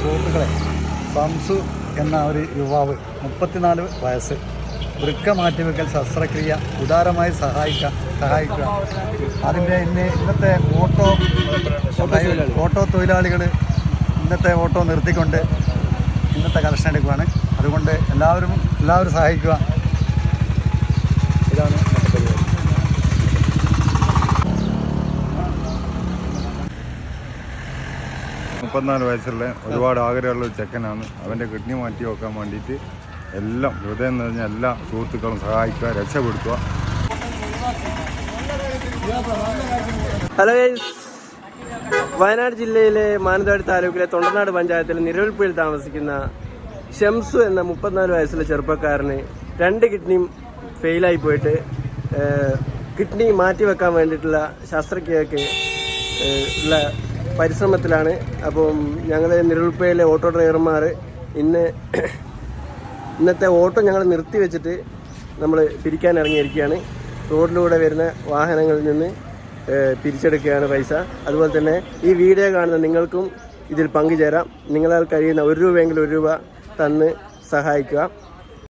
സുഹൃത്തുക്കളെ സംസു എന്ന ഒരു യുവാവ് മുപ്പത്തിനാല് വയസ്സ്. വൃക്ക മാറ്റിവെക്കൽ ശസ്ത്രക്രിയ ഉദാരമായി സഹായിക്കാൻ സഹായിക്കുക. അതിന്റെ ഇന്ന് ഇന്നത്തെ ഓട്ടോ ഓട്ടോ തൊഴിലാളികൾ ഇന്നത്തെ ഓട്ടോ നിർത്തിക്കൊണ്ട് ഇന്നത്തെ കളക്ഷൻ എടുക്കുകയാണ് അതുകൊണ്ട് എല്ലാവരും എല്ലാവരും സഹായിക്കുക. ഇതാണ് ഇന്നത്തെ പരിപാടി മുപ്പത്തിനാല് വയസ്സുള്ള ഒരുപാട് ആഗ്രഹമുള്ള ഒരു ചെക്കനാണ്. അവന്റെ കിഡ്നി മാറ്റി വെക്കാൻ വേണ്ടിയിട്ട് എല്ലാം ഹൃദയം നിറഞ്ഞ എല്ലാ സുഹൃത്തുക്കളും സഹായിക്കുക രക്ഷപ്പെടുത്തുക. ഹലോ വയനാട് ജില്ലയിലെ മാനന്തവാടി താലൂക്കിലെ തൊണ്ടനാട് പഞ്ചായത്തിലെ നിരവൽപ്പുഴയിൽ താമസിക്കുന്ന ഷംസു എന്ന മുപ്പത്തിനാല് വയസ്സുള്ള ചെറുപ്പക്കാരന് രണ്ട് കിഡ്നിയും ഫെയിലായി പോയിട്ട് കിഡ്നി മാറ്റി വെക്കാൻ വേണ്ടിയിട്ടുള്ള ശസ്ത്രക്രിയക്ക് ഉള്ള പരിശ്രമത്തിലാണ്. അപ്പം ഞങ്ങൾ നിരുൾപ്പയിലെ ഓട്ടോ ഡ്രൈവർമാർ ഇന്ന് ഇന്നത്തെ ഓട്ടോ ഞങ്ങൾ നിർത്തി വെച്ചിട്ട് നമ്മൾ പിരിക്കാൻ ഇറങ്ങിയിരിക്കുകയാണ്. റോഡിലൂടെ വരുന്ന വാഹനങ്ങളിൽ നിന്ന് പിരിച്ചെടുക്കുകയാണ് പൈസ. അതുപോലെ തന്നെ ഈ വീഡിയോ കാണുന്ന നിങ്ങൾക്കും ഇതിൽ പങ്കുചേരാം. നിങ്ങളാൽ കഴിയുന്ന ഒരു രൂപയെങ്കിലും ഒരു രൂപ തന്ന് സഹായിക്കുക.